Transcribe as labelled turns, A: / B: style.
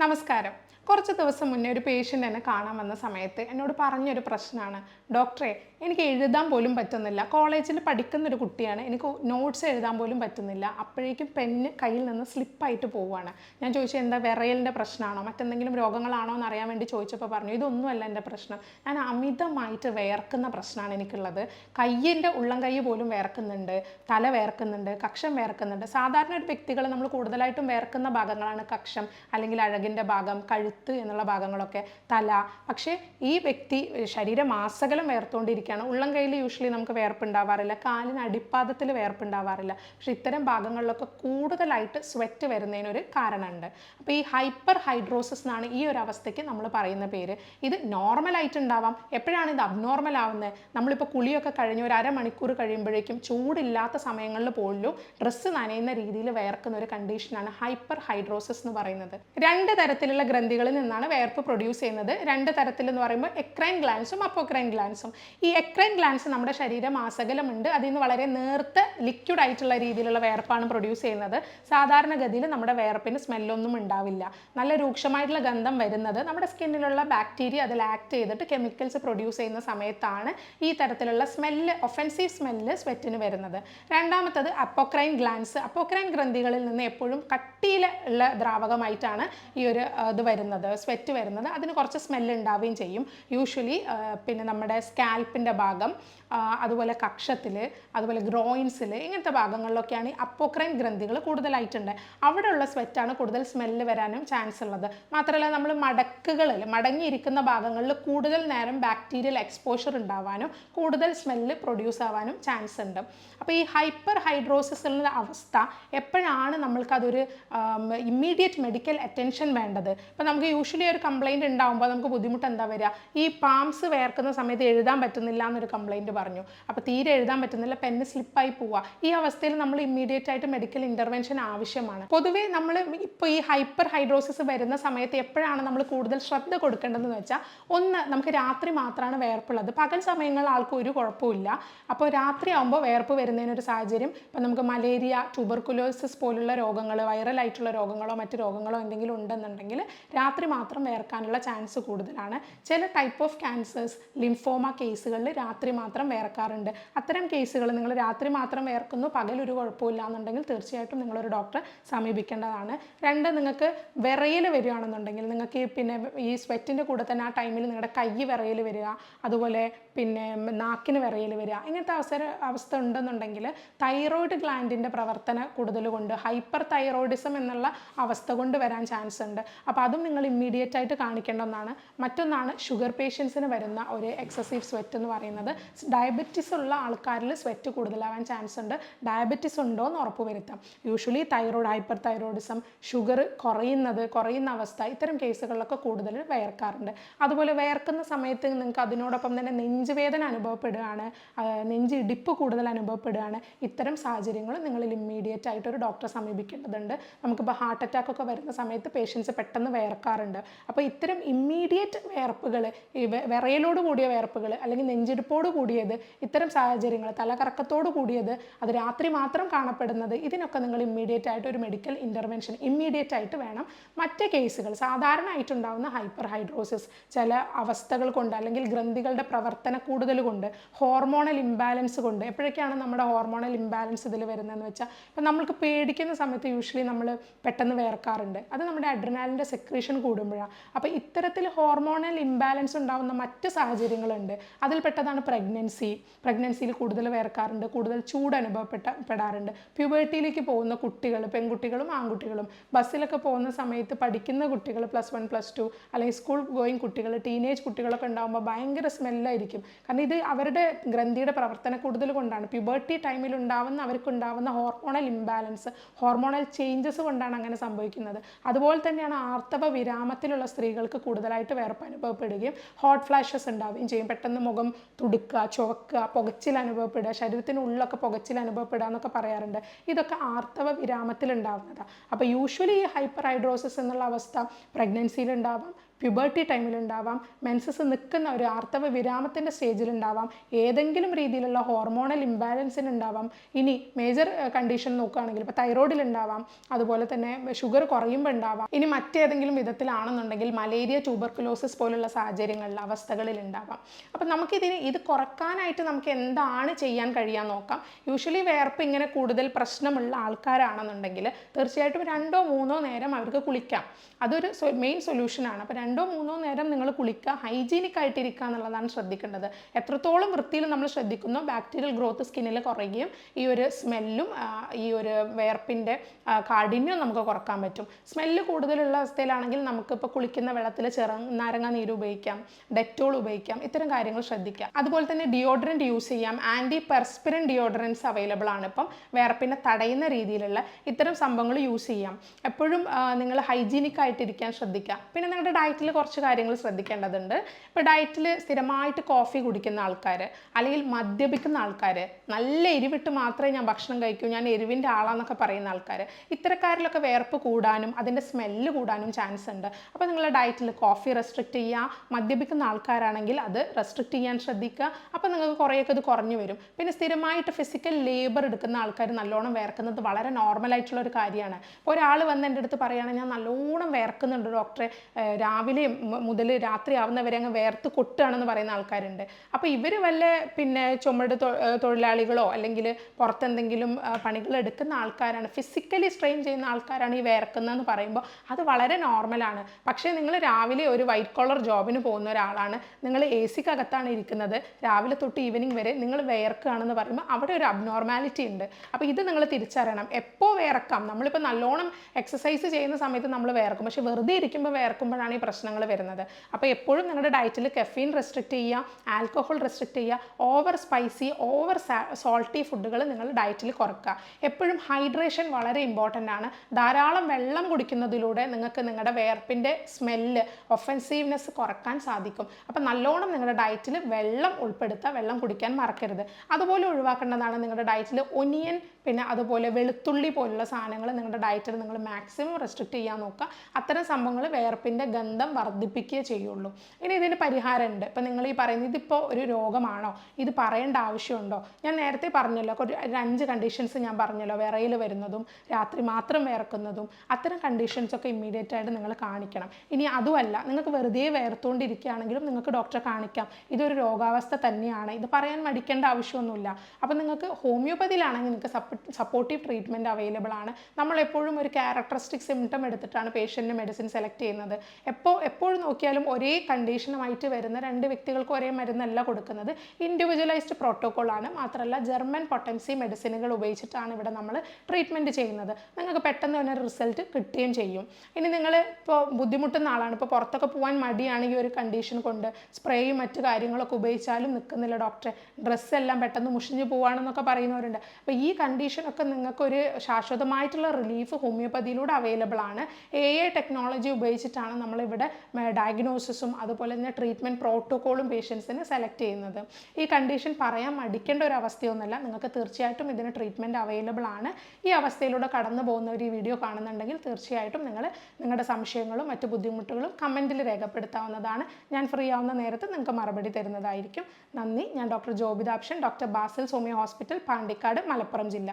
A: നമസ്കാരം കുറച്ച് ദിവസം മുന്നേ ഒരു പേഷ്യന്റ് എന്നെ കാണാൻ വന്ന സമയത്ത് എന്നോട് പറഞ്ഞൊരു പ്രശ്നമാണ്. ഡോക്ടറെ എനിക്ക് എഴുതാൻ പോലും പറ്റുന്നില്ല. കോളേജിൽ പഠിക്കുന്നൊരു കുട്ടിയാണ്. എനിക്ക് നോട്ട്സ് എഴുതാൻ പോലും പറ്റുന്നില്ല. അപ്പോഴേക്കും പെന്ന് കയ്യിൽ നിന്ന് സ്ലിപ്പായിട്ട് പോവുകയാണ്. ഞാൻ ചോദിച്ചു എന്താ വിറയലിന്റെ പ്രശ്നമാണോ? മറ്റെന്തെങ്കിലും രോഗങ്ങളാണോ എന്ന് അറിയാൻ വേണ്ടി ചോദിച്ചപ്പോൾ പറഞ്ഞു ഇതൊന്നുമല്ല എന്റെ പ്രശ്നം. ഞാൻ അമിതമായിട്ട് വേർക്കുന്ന പ്രശ്നമാണ് എനിക്കുള്ളത്. കയ്യിന്റെ ഉള്ളം കൈ പോലും വേർക്കുന്നുണ്ട് തല വേർക്കുന്നുണ്ട് കക്ഷം വേർക്കുന്നുണ്ട് സാധാരണ ഒരു വ്യക്തികൾ നമ്മൾ കൂടുതലായിട്ടും വേർക്കുന്ന ഭാഗങ്ങളാണ് കക്ഷം അല്ലെങ്കിൽ അഴകിന്റെ ഭാഗം കഴുത്ത് എന്നുള്ള ഭാഗങ്ങളൊക്കെ തല. പക്ഷേ ഈ വ്യക്തി ശരീരം മാസകലം വേർത്തുകൊണ്ടിരിക്കുകയാണ് ഉള്ളം കയ്യിൽ യൂഷ്വലി നമുക്ക് വേർപ്പുണ്ടാവാറില്ല. കാലിന് അടിപ്പാദത്തിൽ വേർപ്പുണ്ടാവാറില്ല. പക്ഷേ ഇത്തരം ഭാഗങ്ങളിലൊക്കെ കൂടുതലായിട്ട് സ്വെറ്റ് വരുന്നതിനൊരു കാരണമുണ്ട്. അപ്പോൾ ഈ ഹൈപ്പർ ഹൈഡ്രോസിസ് എന്നാണ് ഈ ഒരു അവസ്ഥയ്ക്ക് നമ്മൾ പറയുന്ന പേര്. ഇത് നോർമലായിട്ട് ഉണ്ടാവാം എപ്പോഴാണ് ഇത് അബ്നോർമൽ ആവുന്നത് നമ്മളിപ്പോൾ കുളിയൊക്കെ കഴിഞ്ഞ് ഒരു അരമണിക്കൂർ കഴിയുമ്പോഴേക്കും ചൂടില്ലാത്ത സമയങ്ങളിൽ പോലും ഡ്രസ്സ് നനയുന്ന രീതിയിൽ വേർക്കുന്ന ഒരു കണ്ടീഷനാണ് ഹൈപ്പർ ഹൈഡ്രോസിസ് എന്ന് പറയുന്നത്. രണ്ട് തരത്തിലുള്ള ഗ്രന്ഥികളിൽ നിന്നാണ് വേർപ്പ് പ്രൊഡ്യൂസ് ചെയ്യുന്നത്. രണ്ട് തരത്തിൽ എന്ന് പറയുമ്പോൾ എക്രൈൻ ഗ്ലാൻസും അപ്പോക്രൈൻ ഗ്ലാൻസും ഈ എക്രൈൻ ഗ്ലാൻസ് നമ്മുടെ ശരീരം ആസകലമുണ്ട്. അതിൽ നിന്ന് വളരെ നേർത്ത് ലിക്വിഡ് ആയിട്ടുള്ള രീതിയിലുള്ള വേർപ്പാണ് പ്രൊഡ്യൂസ് ചെയ്യുന്നത്. സാധാരണഗതിയിൽ നമ്മുടെ വേർപ്പിന് സ്മെല്ലൊന്നും ഉണ്ടാവില്ല. നല്ല രൂക്ഷമായിട്ടുള്ള ഗന്ധം വരുന്നത് നമ്മുടെ സ്കിന്നിലുള്ള ബാക്ടീരിയ അതിൽ ആക്ട് ചെയ്തിട്ട് കെമിക്കൽസ് പ്രൊഡ്യൂസ് ചെയ്യുന്ന സമയത്താണ് ഈ തരത്തിലുള്ള സ്മെല്ല് ഒഫൻസീവ് സ്മെല്ല് സ്വെറ്റിന് വരുന്നത്. രണ്ടാമത്തത് അപ്പോക്രൈൻ ഗ്ലാൻസ് അപ്പോക്രൈൻ ഗ്രന്ഥികളിൽ നിന്ന് എപ്പോഴും കട്ടിയിൽ ഉള്ള ദ്രാവകമായിട്ടാണ് ഈ ഒരു ഇത് വരുന്നത്. സ്വെറ്റ് വരുന്നത് അതിന് കുറച്ച് സ്മെല്ല് ഉണ്ടാവുകയും ചെയ്യും. യൂഷ്വലി പിന്നെ നമ്മുടെ സ്കാൽപ്പിന്റെ ഭാഗം അതുപോലെ കക്ഷത്തിൽ അതുപോലെ ഗ്രോയിൻസിൽ ഇങ്ങനത്തെ ഭാഗങ്ങളിലൊക്കെയാണ് ഈ അപ്പോക്രൈൻ ഗ്രന്ഥികൾ കൂടുതലായിട്ടുണ്ട്. അവിടെയുള്ള സ്വെറ്റാണ് കൂടുതൽ സ്മെല്ല് വരാനും ചാൻസ് ഉള്ളത്. മാത്രമല്ല നമ്മൾ മടക്കുകളിൽ മടങ്ങിയിരിക്കുന്ന ഭാഗങ്ങളിൽ കൂടുതൽ നേരം ബാക്ടീരിയൽ എക്സ്പോഷർ ഉണ്ടാവാനും കൂടുതൽ സ്മെല്ല് പ്രൊഡ്യൂസ് ആവാനും ചാൻസ് ഉണ്ട്. അപ്പോൾ ഈ ഹൈപ്പർ ഹൈഡ്രോസിസ് ഉള്ള അവസ്ഥ എപ്പോഴാണ് നമ്മൾക്കതൊരു ഇമ്മീഡിയറ്റ് മെഡിക്കൽ അറ്റൻഷൻ വേണ്ടത്? നമുക്ക് യൂഷ്വലി ഒരു കംപ്ലൈന്റ് ഉണ്ടാകുമ്പോൾ നമുക്ക് ബുദ്ധിമുട്ട് എന്താ വരിക? ഈ പാംസ് വേർക്കുന്ന സമയത്ത് എഴുതാൻ പറ്റുന്നില്ല എന്നൊരു കംപ്ലൈന്റ് പറഞ്ഞു. അപ്പോൾ തീരെ എഴുതാൻ പറ്റുന്നില്ല പെന്ന് സ്ലിപ്പായി പോവുക ഈ അവസ്ഥയിൽ നമ്മൾ ഇമ്മീഡിയറ്റ് ആയിട്ട് മെഡിക്കൽ ഇന്റർവെൻഷൻ ആവശ്യമാണ്. പൊതുവേ നമ്മൾ ഇപ്പോൾ ഈ ഹൈപ്പർ ഹൈഡ്രോസിസ് വരുന്ന സമയത്ത് എപ്പോഴാണ് നമ്മൾ കൂടുതൽ ശ്രദ്ധ കൊടുക്കേണ്ടതെന്ന് വെച്ചാൽ ഒന്ന് നമുക്ക് രാത്രി മാത്രമാണ് വേർപ്പുള്ളത്. പകൽ സമയങ്ങളിൽ ആൾക്കും ഒരു കുഴപ്പമില്ല അപ്പോൾ രാത്രി ആകുമ്പോൾ വേർപ്പ് വരുന്നതിനൊരു സാഹചര്യം. ഇപ്പം നമുക്ക് മലേറിയ ട്യൂബർക്കുലോസിസ് പോലുള്ള രോഗങ്ങൾ വൈറൽ ആയിട്ടുള്ള രോഗങ്ങളോ മറ്റ് രോഗങ്ങളോ എന്തെങ്കിലും ഉണ്ടെന്നുണ്ടെങ്കിൽ രാത്രി മാത്രം വേർക്കാനുള്ള ചാൻസ് കൂടുതലാണ്. ചില ടൈപ്പ് ഓഫ് ക്യാൻസേഴ്സ് ലിംഫോമ കേസുകളിൽ രാത്രി മാത്രം വേർക്കാറുണ്ട്. അത്തരം കേസുകൾ നിങ്ങൾ രാത്രി മാത്രം വേർക്കുന്നു പകൽ ഒരു കുഴപ്പമില്ല എന്നുണ്ടെങ്കിൽ തീർച്ചയായിട്ടും നിങ്ങളൊരു ഡോക്ടറെ സമീപിക്കേണ്ടതാണ്. രണ്ട് നിങ്ങൾക്ക് വിറയൽ വരികയാണെന്നുണ്ടെങ്കിൽ നിങ്ങൾക്ക് പിന്നെ ഈ സ്വെറ്റിന്റെ കൂടെ തന്നെ ആ ടൈമിൽ നിങ്ങളുടെ കൈ വിറയൽ വരിക അതുപോലെ പിന്നെ നാക്കിന് വിറയൽ വരിക ഇങ്ങനത്തെ അവസര അവസ്ഥ ഉണ്ടെന്നുണ്ടെങ്കിൽ തൈറോയിഡ് ഗ്ലാൻഡിന്റെ പ്രവർത്തന കൂടുതൽ കൊണ്ട് ഹൈപ്പർ തൈറോയിഡിസം എന്നുള്ള അവസ്ഥ കൊണ്ട് വരാൻ ചാൻസ് ഉണ്ട്. അപ്പോൾ അതും നിങ്ങൾ ഇമ്മീഡിയറ്റ് ആയിട്ട് കാണിക്കേണ്ട ഒന്നാണ് മറ്റൊന്നാണ് ഷുഗർ പേഷ്യൻസിന് വരുന്ന ഒരു എക്സസീവ് സ്വെറ്റ് എന്ന് പറയുന്നത്. ഡയബറ്റിസ് ഉള്ള ആൾക്കാരിൽ സ്വെറ്റ് കൂടുതലാവാൻ ചാൻസ് ഉണ്ട്. ഡയബറ്റിസ് ഉണ്ടോ എന്ന് ഉറപ്പ് വരുത്താം usually thyroid hyperthyroidism sugar കുറയുന്നത് കുറയുന്ന അവസ്ഥ ഇത്തരം കേസുകളിലൊക്കെ കൂടുതൽ വയർക്കാറുണ്ട്. അതുപോലെ വയർക്കുന്ന സമയത്ത് നിങ്ങൾക്ക് അതിനോടൊപ്പം തന്നെ നെഞ്ചുവേദന അനുഭവപ്പെടുകയാണ് നെഞ്ച് ഇടിപ്പ് കൂടുതൽ അനുഭവപ്പെടുകയാണ്. ഇത്തരം സാഹചര്യങ്ങൾ നിങ്ങളിൽ ഇമ്മീഡിയറ്റ് ആയിട്ട് ഒരു ഡോക്ടറെ സമീപിക്കേണ്ടതുണ്ട്. നമുക്കിപ്പോൾ ഹാർട്ട് അറ്റാക്ക് ഒക്കെ വരുന്ന സമയത്ത് പേഷ്യൻസ് പെട്ടെന്ന് വേർക്കാറുണ്ട് അപ്പോൾ ഇത്തരം ഇമ്മീഡിയറ്റ് വേർപ്പുകൾ വിറയലോട് കൂടിയ വേർപ്പുകൾ അല്ലെങ്കിൽ നെഞ്ചിടിപ്പോട് കൂടിയത് ഇത്തരം സാഹചര്യങ്ങൾ തലകറക്കത്തോട് കൂടിയത് അത് രാത്രി മാത്രം കാണപ്പെടുന്നത് ഇതിനൊക്കെ നിങ്ങൾ ഇമ്മീഡിയറ്റ് ആയിട്ട് ഒരു മെഡിക്കൽ ഇന്റർവെൻഷൻ ഇമ്മീഡിയറ്റ് ആയിട്ട് വേണം. മറ്റ് കേസുകൾ സാധാരണയായിട്ടുണ്ടാകുന്ന ഹൈപ്പർ ഹൈഡ്രോസിസ് ചില അവസ്ഥകൾ കൊണ്ട് അല്ലെങ്കിൽ ഗ്രന്ഥികളുടെ പ്രവർത്തന കൂടുതൽ കൊണ്ട് ഹോർമോണൽ ഇംബാലൻസ് കൊണ്ട് എപ്പോഴൊക്കെയാണ് നമ്മുടെ ഹോർമോണൽ ഇംബാലൻസ് ഇതിൽ വരുന്നതെന്ന് വെച്ചാൽ ഇപ്പം നമ്മൾക്ക് പേടിക്കുന്ന സമയത്ത് യൂഷ്വലി നമ്മൾ പെട്ടെന്ന് വേർക്കാറുണ്ട്. അത് നമ്മുടെ അഡ്രനാലിന്റെ സെക്രീഷൻ കൂടുമ്പോഴാണ് അപ്പോൾ ഇത്തരത്തിൽ ഹോർമോണൽ ഇംബാലൻസ് ഉണ്ടാകുന്ന മറ്റ് സാഹചര്യങ്ങളുണ്ട്. അതിൽപ്പെട്ടതാണ് പ്രഗ്നൻസി പ്രഗ്നൻസിയിൽ കൂടുതൽ വേർക്കാറുണ്ട് കൂടുതൽ ചൂട് അനുഭവപ്പെട്ട പെടാറുണ്ട്. പ്യൂബേർട്ടിയിലേക്ക് പോകുന്ന കുട്ടികൾ പെൺകുട്ടികളും ആൺകുട്ടികളും ബസ്സിലൊക്കെ പോകുന്ന സമയത്ത് പഠിക്കുന്ന കുട്ടികൾ പ്ലസ് വൺ പ്ലസ് ടു അല്ലെങ്കിൽ സ്കൂൾ ഗോയിങ് കുട്ടികൾ ടീനേജ് കുട്ടികളൊക്കെ ഉണ്ടാകുമ്പോൾ ഭയങ്കര സ്മെല്ലായിരിക്കും കാരണം ഇത് അവരുടെ ഗ്രന്ഥിയുടെ പ്രവർത്തന കൂടുതൽ കൊണ്ടാണ്. പ്യൂബേർട്ടി ടൈമിൽ ഉണ്ടാവുന്ന അവർക്കുണ്ടാവുന്ന ഹോർമോണൽ ഇംബാലൻസ് ഹോർമോണൽ ചേഞ്ചസ് കൊണ്ടാണ് അങ്ങനെ സംഭവിക്കുന്നത്. അതുപോലെ തന്നെയാണ് ആർത്തവ വിരാമത്തിലുള്ള സ്ത്രീകൾക്ക് കൂടുതലായിട്ട് വേർപ്പ് അനുഭവപ്പെടുകയും ഹോട്ട് ഫ്ലാഷസ് ഉണ്ടാവുകയും ചെയ്യും. പെട്ടെന്ന് മുഖം തുടുക്കുക ചുവക്കുക പുകച്ചിൽ അനുഭവപ്പെടുക ശരീരത്തിനുള്ളിലൊക്കെ പുകച്ചിൽ അനുഭവപ്പെടുക എന്നൊക്കെ പറയാറുണ്ട്. ഇതൊക്കെ ആർത്തവ വിരാമത്തിൽ ഉണ്ടാവുന്നതാണ് അപ്പോൾ യൂഷ്വലി ഈ ഹൈപ്പർ ഹൈഡ്രോസിസ് എന്നുള്ള അവസ്ഥ പ്രഗ്നൻസിയിൽ ഉണ്ടാവാം പ്യുബർട്ടി ടൈമിലുണ്ടാവാം മെൻസസ് നിൽക്കുന്ന ഒരു ആർത്തവ വിരാമത്തിന്റെ സ്റ്റേജിലുണ്ടാവാം ഏതെങ്കിലും രീതിയിലുള്ള ഹോർമോണൽ ഇംബാലൻസിന് ഉണ്ടാവാം ഇനി മേജർ കണ്ടീഷൻ നോക്കുകയാണെങ്കിൽ ഇപ്പോൾ തൈറോയിഡിലുണ്ടാവാം അതുപോലെ തന്നെ ഷുഗർ കുറയുമ്പോൾ ഉണ്ടാവാം. ഇനി മറ്റേതെങ്കിലും വിധത്തിലാണെന്നുണ്ടെങ്കിൽ മലേറിയ ട്യൂബർക്കുലോസിസ് പോലുള്ള സാഹചര്യങ്ങളിൽ അവസ്ഥകളിൽ ഉണ്ടാവാം അപ്പം നമുക്കിതിന് ഇത് കുറക്കാനായിട്ട് നമുക്ക് എന്താണ് ചെയ്യാൻ കഴിയാൻ നോക്കാം. യൂഷ്വലി വേർപ്പ് ഇങ്ങനെ കൂടുതൽ പ്രശ്നമുള്ള ആൾക്കാരാണെന്നുണ്ടെങ്കിൽ തീർച്ചയായിട്ടും രണ്ടോ മൂന്നോ നേരം അവർക്ക് കുളിക്കാം. അതൊരു മെയിൻ സൊല്യൂഷനാണ് അപ്പോൾ രണ്ടോ മൂന്നോ നേരം നിങ്ങൾ കുളിക്കുക ഹൈജീനിക് ആയിട്ടിരിക്കുക എന്നുള്ളതാണ് ശ്രദ്ധിക്കേണ്ടത്. എത്രത്തോളം വൃത്തിയിൽ നമ്മൾ ശ്രദ്ധിക്കുന്നു ബാക്ടീരിയൽ ഗ്രോത്ത് സ്കിന്നിൽ കുറയുകയും ഈ ഒരു സ്മെല്ലും ഈ ഒരു വേർപ്പിന്റെ കാഠിന്യവും നമുക്ക് കുറയ്ക്കാൻ പറ്റും. സ്മെല്ല് കൂടുതലുള്ള അവസ്ഥയിലാണെങ്കിൽ നമുക്കിപ്പോൾ കുളിക്കുന്ന വെള്ളത്തിൽ ചെറു നാരങ്ങ നീര് ഉപയോഗിക്കാം ഡെറ്റോൾ ഉപയോഗിക്കാം ഇത്തരം കാര്യങ്ങൾ ശ്രദ്ധിക്കാം അതുപോലെ തന്നെ ഡിയോഡറന്റ് യൂസ് ചെയ്യാം. ആന്റി പെർസ്പിരൻ ഡിയോഡറൻസ് അവൈലബിൾ ആണ് ഇപ്പം. വേർപ്പിനെ തടയുന്ന രീതിയിലുള്ള ഇത്തരം സംഭവങ്ങൾ യൂസ് ചെയ്യാം. എപ്പോഴും നിങ്ങൾ ഹൈജീനിക് ആയിട്ടിരിക്കാൻ ശ്രദ്ധിക്കുക. പിന്നെ നിങ്ങളുടെ ഡയറ്റിൽ കുറച്ച് കാര്യങ്ങൾ ശ്രദ്ധിക്കേണ്ടതുണ്ട്. ഇപ്പോൾ ഡയറ്റിൽ സ്ഥിരമായിട്ട് കോഫി കുടിക്കുന്ന ആൾക്കാർ അല്ലെങ്കിൽ മദ്യപിക്കുന്ന ആൾക്കാർ നല്ല എരിവിട്ട് മാത്രമേ ഞാൻ ഭക്ഷണം കഴിക്കൂ ഞാൻ എരിവിന്റെ ആളാന്നൊക്കെ പറയുന്ന ആൾക്കാർ ഇത്തരക്കാരിലൊക്കെ വേർപ്പ് കൂടാനും അതിന്റെ സ്മെല്ല് കൂടാനും ചാൻസ് ഉണ്ട്. അപ്പോൾ നിങ്ങളുടെ ഡയറ്റിൽ കോഫി റെസ്ട്രിക്റ്റ് ചെയ്യുക മദ്യപിക്കുന്ന ആൾക്കാരാണെങ്കിൽ അത് റെസ്ട്രിക്റ്റ് ചെയ്യാൻ ശ്രദ്ധിക്കുക. അപ്പോൾ നിങ്ങൾക്ക് കുറേയൊക്കെ ഇത് കുറഞ്ഞു വരും. പിന്നെ സ്ഥിരമായിട്ട് ഫിസിക്കൽ ലേബർ എടുക്കുന്ന ആൾക്കാർ നല്ലോണം വേർക്കുന്നത് വളരെ നോർമൽ ആയിട്ടുള്ള ഒരു കാര്യമാണ്. ഇപ്പോൾ ഒരാൾ വന്ന് എന്റെ അടുത്ത് പറയുകയാണെങ്കിൽ ഞാൻ നല്ലോണം വേർക്കുന്നുണ്ട് ഡോക്ടറെ ഏഹ് രാവിലെ മുതൽ രാത്രി ആവുന്നവരെ അങ്ങ് വേർത്ത് കൊട്ടുകയാണെന്ന് പറയുന്ന ആൾക്കാരുണ്ട്. അപ്പോൾ ഇവർ വല്ല പിന്നെ ചുമട് തൊഴിലാളികളോ അല്ലെങ്കിൽ പുറത്തെന്തെങ്കിലും പണികൾ എടുക്കുന്ന ആൾക്കാരാണ് ഫിസിക്കലി സ്ട്രെയിൻ ചെയ്യുന്ന ആൾക്കാരാണ് ഈ വേർക്കുന്നതെന്ന് പറയുമ്പോൾ അത് വളരെ നോർമലാണ് പക്ഷേ നിങ്ങൾ രാവിലെ ഒരു വൈറ്റ് കോളർ ജോബിന് പോകുന്ന ഒരാളാണ് നിങ്ങൾ എ സിക്കകത്താണ് ഇരിക്കുന്നത് രാവിലെ തൊട്ട് ഈവനിങ് വരെ നിങ്ങൾ വേർക്കുകയാണെന്ന് പറയുമ്പോൾ അവിടെ ഒരു അബ്നോർമാലിറ്റി ഉണ്ട്. അപ്പോൾ ഇത് നിങ്ങൾ തിരിച്ചറിയണം. എപ്പോൾ വേർക്കാം? നമ്മളിപ്പോൾ നല്ലോണം എക്സസൈസ് ചെയ്യുന്ന സമയത്ത് നമ്മൾ വേർക്കും. പക്ഷേ വെറുതെ ഇരിക്കുമ്പോൾ വേർക്കുമ്പോഴാണ് ഈ പ്രശ്നങ്ങൾ വരുന്നത്. അപ്പോൾ എപ്പോഴും നിങ്ങളുടെ ഡയറ്റിൽ കെഫീൻ റെസ്ട്രിക്റ്റ് ചെയ്യുക ആൽക്കഹോൾ റെസ്ട്രിക്റ്റ് ചെയ്യുക ഓവർ സ്പൈസി ഓവർ സോൾട്ടി ഫുഡുകൾ നിങ്ങൾ ഡയറ്റിൽ കുറക്കുക. എപ്പോഴും ഹൈഡ്രേഷൻ വളരെ ഇമ്പോർട്ടന്റ് ആണ്. ധാരാളം വെള്ളം കുടിക്കുന്നതിലൂടെ നിങ്ങൾക്ക് നിങ്ങളുടെ വേർപ്പിന്റെ സ്മെല്ല് ഒഫൻസീവ്നെസ് കുറയ്ക്കാൻ സാധിക്കും. അപ്പോൾ നല്ലോണം നിങ്ങളുടെ ഡയറ്റിൽ വെള്ളം ഉൾപ്പെടുത്തുക വെള്ളം കുടിക്കാൻ മറക്കരുത്. അതുപോലെ ഒഴിവാക്കേണ്ടതാണ് നിങ്ങളുടെ ഡയറ്റിൽ ഒനിയൻ പിന്നെ അതുപോലെ വെളുത്തുള്ളി പോലുള്ള സാധനങ്ങൾ നിങ്ങളുടെ ഡയറ്റിൽ നിങ്ങൾ മാക്സിമം റെസ്ട്രിക്റ്റ് ചെയ്യാൻ നോക്കുക. അത്തരം സംഭവങ്ങൾ വേർപ്പിന്റെ ഗന്ധം വർദ്ധിപ്പിക്കുകയേ ചെയ്യുള്ളൂ. ഇനി ഇതിന് പരിഹാരമുണ്ട്. ഇപ്പം നിങ്ങൾ ഈ പറയുന്നത് ഇതിപ്പോൾ ഒരു രോഗമാണോ? ഇത് പറയേണ്ട ആവശ്യമുണ്ടോ? ഞാൻ നേരത്തെ പറഞ്ഞല്ലോ ഒരു അഞ്ച് കണ്ടീഷൻസ് ഞാൻ പറഞ്ഞല്ലോ വിറയിൽ വരുന്നതും രാത്രി മാത്രം വേർക്കുന്നതും അത്തരം കണ്ടീഷൻസ് ഒക്കെ ഇമ്മീഡിയറ്റ് ആയിട്ട് നിങ്ങൾ കാണിക്കണം. ഇനി അതുമല്ല നിങ്ങൾക്ക് വെറുതെ വേർത്തുകൊണ്ടിരിക്കുകയാണെങ്കിലും നിങ്ങൾക്ക് ഡോക്ടറെ കാണിക്കാം. ഇതൊരു രോഗാവസ്ഥ തന്നെയാണ്. ഇത് പറയാൻ മടിക്കേണ്ട ആവശ്യമൊന്നുമില്ല. അപ്പോൾ നിങ്ങൾക്ക് ഹോമിയോപ്പതിയിലാണെങ്കിൽ നിങ്ങൾക്ക് സപ്പോർട്ടീവ് ട്രീറ്റ്മെന്റ് അവൈലബിൾ ആണ്. നമ്മളെപ്പോഴും ഒരു ക്യാരക്ടറിസ്റ്റിക് സിംറ്റം എടുത്തിട്ടാണ് പേഷ്യന്റിന് മെഡിസിൻ സെലക്ട് ചെയ്യുന്നത്. എപ്പോൾ എപ്പോഴും നോക്കിയാലും ഒരേ കണ്ടീഷനുമായിട്ട് വരുന്ന രണ്ട് വ്യക്തികൾക്ക് ഒരേ മരുന്നല്ല കൊടുക്കുന്നത്. ഇൻഡിവിജ്വലൈസ്ഡ് പ്രോട്ടോകോൾ ആണ്. മാത്രമല്ല ജർമ്മൻ പൊട്ടൻസി മെഡിസിനുകൾ ഉപയോഗിച്ചിട്ടാണ് ഇവിടെ നമ്മൾ ട്രീറ്റ്മെന്റ് ചെയ്യുന്നത്. നിങ്ങൾക്ക് പെട്ടെന്ന് തന്നെ റിസൾട്ട് കിട്ടുകയും ചെയ്യും. ഇനി നിങ്ങൾ ഇപ്പോൾ ബുദ്ധിമുട്ടുന്ന ആളാണ്. ഇപ്പോൾ പുറത്തൊക്കെ പോകാൻ മടിയാണ് ഈ ഒരു കണ്ടീഷൻ കൊണ്ട്. സ്പ്രേയും മറ്റു കാര്യങ്ങളൊക്കെ ഉപയോഗിച്ചാലും നിൽക്കുന്നില്ല ഡോക്ടറെ ഡ്രസ്സെല്ലാം പെട്ടെന്ന് മുഷിഞ്ഞു പോവാണെന്നൊക്കെ പറയുന്നവരുണ്ട്. അപ്പോൾ ഈ കണ്ടീഷനൊക്കെ നിങ്ങൾക്കൊരു ശാശ്വതമായിട്ടുള്ള റിലീഫ് ഹോമിയോപ്പതിയിലൂടെ അവൈലബിൾ ആണ്. എ ടെക്നോളജി ഉപയോഗിച്ചിട്ടാണ് നമ്മളിവിടെ ഡയഗ്നോസിസും അതുപോലെ തന്നെ ട്രീറ്റ്മെന്റ് പ്രോട്ടോക്കോളും പേഷ്യൻസിന് സെലക്ട് ചെയ്യുന്നത്. ഈ കണ്ടീഷൻ പറയാൻ മടിക്കേണ്ട ഒരു അവസ്ഥയൊന്നുമല്ല. നിങ്ങൾക്ക് തീർച്ചയായിട്ടും ഇതിന് ട്രീറ്റ്മെന്റ് അവൈലബിൾ ആണ്. ഈ അവസ്ഥയിലൂടെ കടന്നു പോകുന്നവർ ഈ വീഡിയോ കാണുന്നുണ്ടെങ്കിൽ തീർച്ചയായിട്ടും നിങ്ങൾ നിങ്ങളുടെ സംശയങ്ങളും മറ്റു ബുദ്ധിമുട്ടുകളും കമന്റിൽ രേഖപ്പെടുത്താവുന്നതാണ്. ഞാൻ ഫ്രീ ആവുന്ന നേരത്ത് നിങ്ങൾക്ക് മറുപടി തരുന്നതായിരിക്കും. നന്ദി. ഞാൻ ഡോക്ടർ ജോബിതാപ്ഷൻ ഡോക്ടർ ബാസിൽ സോമിയ ഹോസ്പിറ്റൽ പാണ്ടിക്കാട് മലപ്പുറം ജില്ല.